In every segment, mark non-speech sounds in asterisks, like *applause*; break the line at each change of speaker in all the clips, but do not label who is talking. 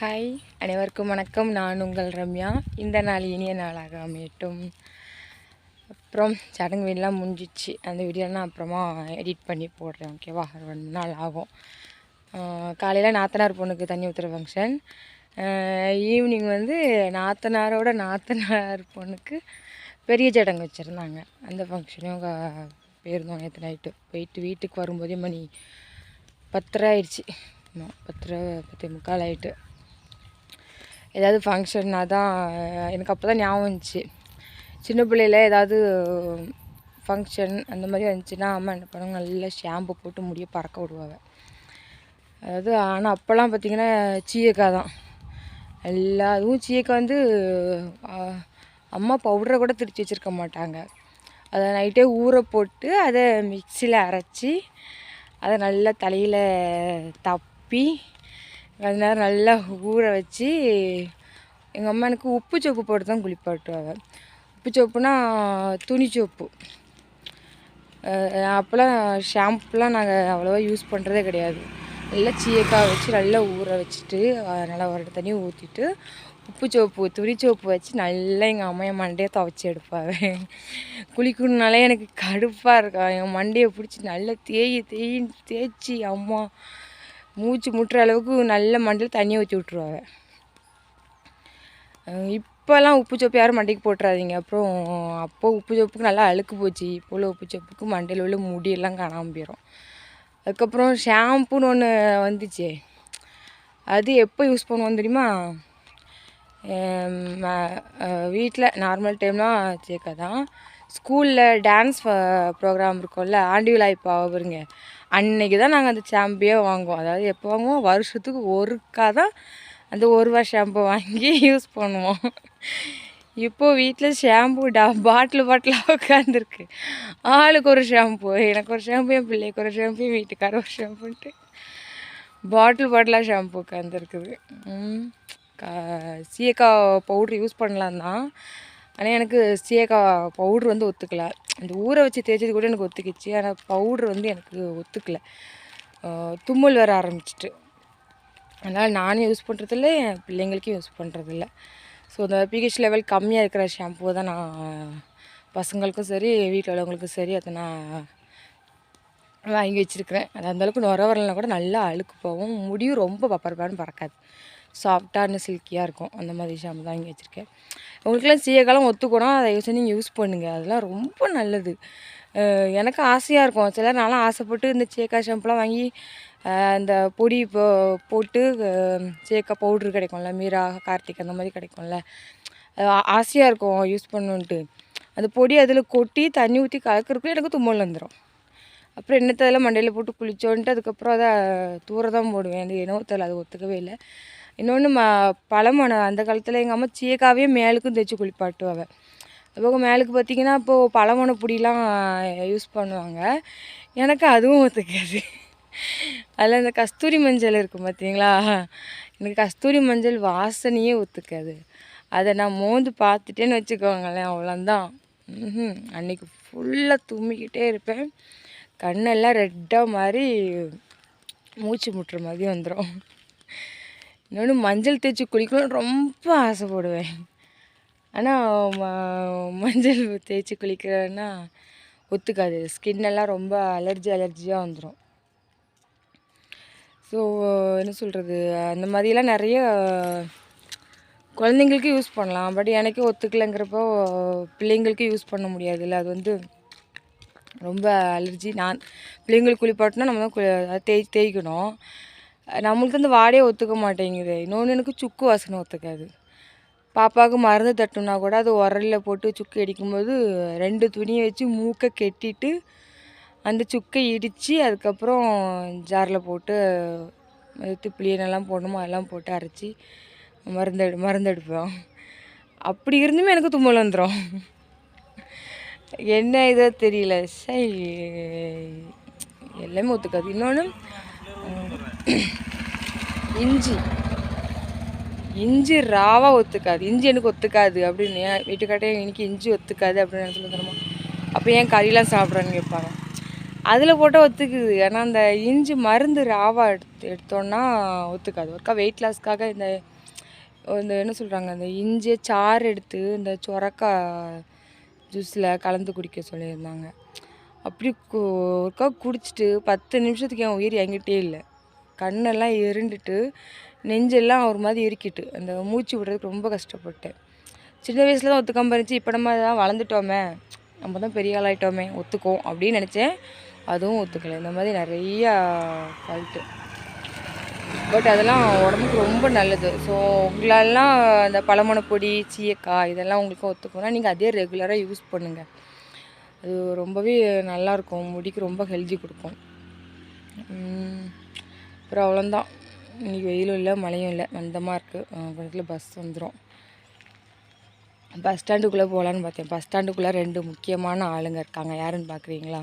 Hi அனைவருக்கும் வணக்கம். நான் உங்கள் ரம்யா. இந்த நாள் இனிய நாளாக அமையட்டும். அப்புறம் சடங்கு வீடெலாம் முடிஞ்சிச்சு. அந்த வீடியோ நான் அப்புறமா எடிட் பண்ணி போடுறேன். ஓகேவா ஒரு ரெண்டு நாள் ஆகும். காலையில் நாத்தனார் பொண்ணுக்கு தண்ணி ஊற்றுற ஃபங்க்ஷன் ஈவினிங் வந்து நாத்தனாரோட நாத்தனார் பொண்ணுக்கு பெரிய சடங்கு வச்சுருந்தாங்க. அந்த ஃபங்க்ஷனையும் போயிருந்தோம் நேற்று நைட்டு போயிட்டு வீட்டுக்கு வரும்போதே மணி பத்தரை ஆயிடுச்சு. பத்தரை பத்து முக்கால் ஆகிட்டு ஏதாவது ஃபங்க்ஷன்னா தான் எனக்கு அப்போ தான் ஞாபகம் வந்துச்சு. சின்ன பிள்ளையில் ஏதாவது ஃபங்க்ஷன் அந்த மாதிரி வந்துச்சுன்னா அம்மா என்ன பண்ணுவாங்க நல்லா ஷாம்பு போட்டு முடிய பறக்க விடுவாங்க. அதாவது ஆனால் அப்போல்லாம் பார்த்திங்கன்னா சீயக்காய் தான். எல்லா அதுவும் சீயக்காய் வந்து அம்மா பவுடரை கூட திருச்சி வச்சுருக்க மாட்டாங்க. அதை நைட்டே ஊற போட்டு அதை மிக்சியில் அரைச்சி அதை நல்லா தலையில் தப்பி அது நேரம் நல்லா ஊற வச்சு எங்கள் அம்மா எனக்கு உப்பு சோப்பு போட்டு தான் குளிப்பாட்டுவாங்க உப்பு சோப்புனா துணி சோப்பு. அப்போல்லாம் ஷாம்புலாம் நாங்கள் அவ்வளோவா யூஸ் பண்ணுறதே கிடையாது. நல்லா சீயக்காய் வச்சு நல்லா ஊற வச்சுட்டு நல்லா ஒரு தண்ணி ஊற்றிட்டு உப்பு சோப்பு துணி சோப்பு வச்சு நல்லா எங்கள் அம்மா என் மண்டையை துவைச்சி எடுப்பாங்க குளிக்கணுனாலே எனக்கு கடுப்பாக இருக்கும் என் மண்டையை பிடிச்சி நல்லா தேய் தேயின்னு தேய்ச்சி அம்மா மூச்சு முட்டுற அளவுக்கு நல்ல மண்டையில் தண்ணியை ஊற்றி விட்ருவாங்க இப்போல்லாம் உப்பு சோப்பு யாரும் மண்டைக்கு போட்டுறாதீங்க. அப்புறம் அப்போ உப்பு சோப்புக்கு நல்லா அழுக்கு போச்சு. இப்போ உள்ள உப்பு சோப்புக்கு மண்டையில் உள்ள முடியெல்லாம் காணாமல் போயிடும் அதுக்கப்புறம் ஷாம்புன்னு ஒன்று வந்துச்சு. அது எப்போ யூஸ் பண்ணுவோம் தெரியுமா? வீட்டில் நார்மல் டைம்லாம் சேர்க்க தான் ஸ்கூலில் டான்ஸ் ப்ரோக்ராம் இருக்கும்ல ஆண்டி விழா இப்போ வருங்க அன்னைக்கு தான் நாங்கள் அந்த ஷாம்பையே வாங்குவோம். அதாவது எப்போ வாங்குவோம்? வருஷத்துக்கு ஒருக்கா தான் அந்த ஒரு ரூபா ஷாம்பு வாங்கி யூஸ் பண்ணுவோம். இப்போது வீட்டில் ஷாம்பு டா பாட்டில் பாட்டிலாக உட்காந்துருக்கு ஆளுக்கு ஒரு ஷாம்பு எனக்கு ஒரு ஷாம்பு என் பிள்ளைக்கு ஒரு ஷாம்பு வீட்டுக்கார ஒரு ஷாம்புன்ட்டு பாட்டில் பாட்டிலாக ஷாம்பு உட்காந்துருக்குது சீயக்காய் பவுட்ரு யூஸ் பண்ணலாம் தான் ஆனால் எனக்கு சீயக்காய் பவுட்ரு வந்து ஒத்துக்கலை. அந்த ஊற வச்சு தேய்ச்சது கூட எனக்கு ஒத்துக்கிச்சு. ஆனால் பவுட்ரு வந்து எனக்கு ஒத்துக்கலை. தும்மல் வர ஆரம்பிச்சிட்டு. அதனால் நானும் யூஸ் பண்ணுறதில்ல என் பிள்ளைங்களுக்கும் யூஸ் பண்ணுறதில்ல ஸோ அந்த பிஹெச் லெவல் கம்மியாக இருக்கிற ஷாம்பு தான் நான் பசங்களுக்கும் சரி வீட்டில் உள்ளவங்களுக்கும் சரி அதை நான் வாங்கி வச்சுருக்கிறேன். அது அந்தளவுக்கு நுர வரலனா கூட நல்லா அழுக்கு போகும். முடியும் ரொம்ப பப்பரப்பான்னு பறக்காது. சாஃப்டான சில்கியாக இருக்கும். அந்த மாதிரி ஷாம்பு தான் இங்கே வச்சுருக்கேன். உங்களுக்குலாம் சீயக்காலம் ஒத்துக்கணும் அதை யூஸ் நீங்கள் யூஸ் பண்ணுங்கள் அதெல்லாம் ரொம்ப நல்லது. எனக்கு ஆசையாக இருக்கும். சிலர் நான்லாம் ஆசைப்பட்டு இந்த சீயக்காய் ஷாம்புலாம் வாங்கி அந்த பொடி போ போட்டு அஹ் சீயக்காய் பவுட்ரு கிடைக்கும்ல மீரா கார்த்திக் அந்த மாதிரி கிடைக்கும்ல. அது ஆசையாக இருக்கும் யூஸ் பண்ணணுன்ட்டு. அந்த பொடி அதில் கொட்டி தண்ணி ஊற்றி கலக்கிறதுக்குள்ளே எனக்கு தும்மல் வந்துடும் அப்புறம் என்னத்ததெல்லாம் மண்டையில் போட்டு குளிச்சோன்ட்டு அதுக்கப்புறம் அதை தூர தான் போடுவேன். அது என்னவோ தெரியல அது ஒத்துக்கவே இல்லை. இன்னொன்று ம பழமணம் அந்த காலத்தில் எங்கள் அம்மா சீக்காவே மேலுக்கும் தைச்சி குளிப்பாட்டுவாங்க. அதுபோக மேலுக்கு பார்த்தீங்கன்னா இப்போது பழமண பொடிலாம் யூஸ் பண்ணுவாங்க. எனக்கு அதுவும் ஒத்துக்காது. அதில் இந்த கஸ்தூரி மஞ்சள் இருக்கும் பார்த்தீங்களா எனக்கு கஸ்தூரி மஞ்சள் வாசனையே ஒத்துக்காது. அதை நான் மோந்து பார்த்துட்டேன்னு வச்சுக்கோங்களேன் அவ்வளோந்தான் ம் அன்னைக்கு ஃபுல்லாக தும்பிக்கிட்டே இருப்பேன். கண்ணெல்லாம் ரெட்டாக மாதிரி மூச்சு முட்டுற மாதிரி வந்துடும் இன்னொன்று மஞ்சள் தேய்ச்சி குளிக்கணும்னு ரொம்ப ஆசைப்படுவேன். ஆனால் ம- மஞ்சள் தேய்ச்சி குளிக்கிறேன்னா ஒத்துக்காது. ஸ்கின்னெல்லாம் ரொம்ப அலர்ஜி அலர்ஜியாக வந்துடும் ஸோ என்ன சொல்கிறது அந்த மாதிரிலாம் நிறைய குழந்தைங்களுக்கு யூஸ் பண்ணலாம். பட் எனக்கே ஒத்துக்கலைங்கிறப்போ பிள்ளைங்களுக்கு யூஸ் பண்ண முடியாதுல்ல. அது வந்து ரொம்ப அலர்ஜி நான் பிள்ளைங்களுக்கு குளிப்பாட்டினா நம்ம தான் குளி தேய் தேய்க்கணும். நம்மளுக்கு அந்த வாடையே ஒத்துக்க மாட்டேங்குது. இன்னொன்று எனக்கு சுக்கு வாசனை ஒத்துக்காது. பாப்பாவுக்கு மருந்து தட்டுனா கூட அது உரலில் போட்டு சுக்கு அடிக்கும்போது ரெண்டு துணியை வச்சு மூக்கை கெட்டிட்டு அந்த சுக்கை இடித்து அதுக்கப்புறம் ஜாரில் போட்டு திப்பிலியனெல்லாம் போடணுமோ அதெல்லாம் போட்டு அரைச்சி மருந்து மருந்தெடுப்போம் அப்படி இருந்துமே எனக்கு தும்மல் வந்துடும் என்ன இதோ தெரியல. சை எல்லாமே ஒத்துக்காது. இன்னொன்று இஞ்சி. இஞ்சி ராவா ஒத்துக்காது. இஞ்சி எனக்கு ஒத்துக்காது அப்படின்னு ஏன் வீட்டுக்காட்டே எனக்கு இஞ்சி ஒத்துக்காது அப்படின்னு சொல்லி தரமா அப்போ ஏன் கறிலாம் சாப்பிட்றேன்னு கேட்பாங்க. அதில் போட்டால் ஒத்துக்குது. ஏன்னா அந்த இஞ்சி மருந்து ராவா எடுத்து எடுத்தோன்னா ஒத்துக்காது. ஒருக்கா வெயிட் லாஸ்க்காக இந்த இந்த என்ன சொல்கிறாங்க அந்த இஞ்சியை சாறு எடுத்து இந்த சுரக்கா ஜூஸில் கலந்து குடிக்க சொல்லியிருந்தாங்க. அப்படி ஒருக்கா குடிச்சிட்டு பத்து நிமிஷத்துக்கு என் உயிர் என்கிட்டே இல்லை. கண்ணெல்லாம் இருண்டுட்டு நெஞ்செல்லாம் ஒரு மாதிரி இருக்கிட்டு அந்த மூச்சு விடுறதுக்கு ரொம்ப கஷ்டப்பட்டேன். சின்ன வயசில் தான் ஒத்துக்காமல் இருந்துச்சு. இப்போ நம்ம தான் வளர்ந்துட்டோமே நம்ம தான் பெரிய ஆளாயிட்டோமே ஒத்துக்கும் அப்படின்னு நினச்சேன். அதுவும் ஒத்துக்கலை. இந்த மாதிரி நிறையா ஃபால்ட்டு பட் அதெல்லாம் உடம்புக்கு ரொம்ப நல்லது. ஸோ உங்களாலாம் இந்த பழமணப்பொடி சீயக்காய் இதெல்லாம் உங்களுக்கு ஒத்துக்கும்னா நீங்கள் அதே ரெகுலராக யூஸ் பண்ணுங்கள் அது ரொம்பவே நல்லாயிருக்கும். முடிக்கு ரொம்ப ஹெல்தி கொடுக்கும். அப்புறம் அவ்வளோந்தான். இன்றைக்கி வெயிலும் இல்லை மழையும் இல்லை. மந்தமாக இருக்குது பக்கத்தில் பஸ் வந்துடும் பஸ் ஸ்டாண்டுக்குள்ளே போகலான்னு பார்த்தேன். பஸ் ஸ்டாண்டுக்குள்ளே ரெண்டு முக்கியமான ஆளுங்க இருக்காங்க. யாருன்னு பார்க்குறீங்களா?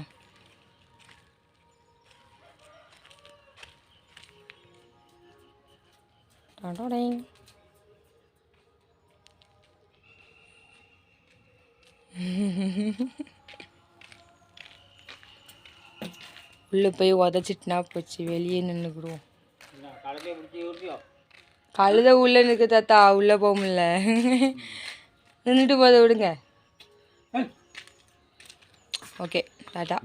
டடடேங். *laughs* உள்ளே போய் உதச்சிட்டுனா போச்சு வெளியே நின்றுக்கிடுவோம் கழுத உள்ளே நிற்கு தாத்தா உள்ளே போக முடியல. நின்றுட்டு போதை விடுங்க. Okay tata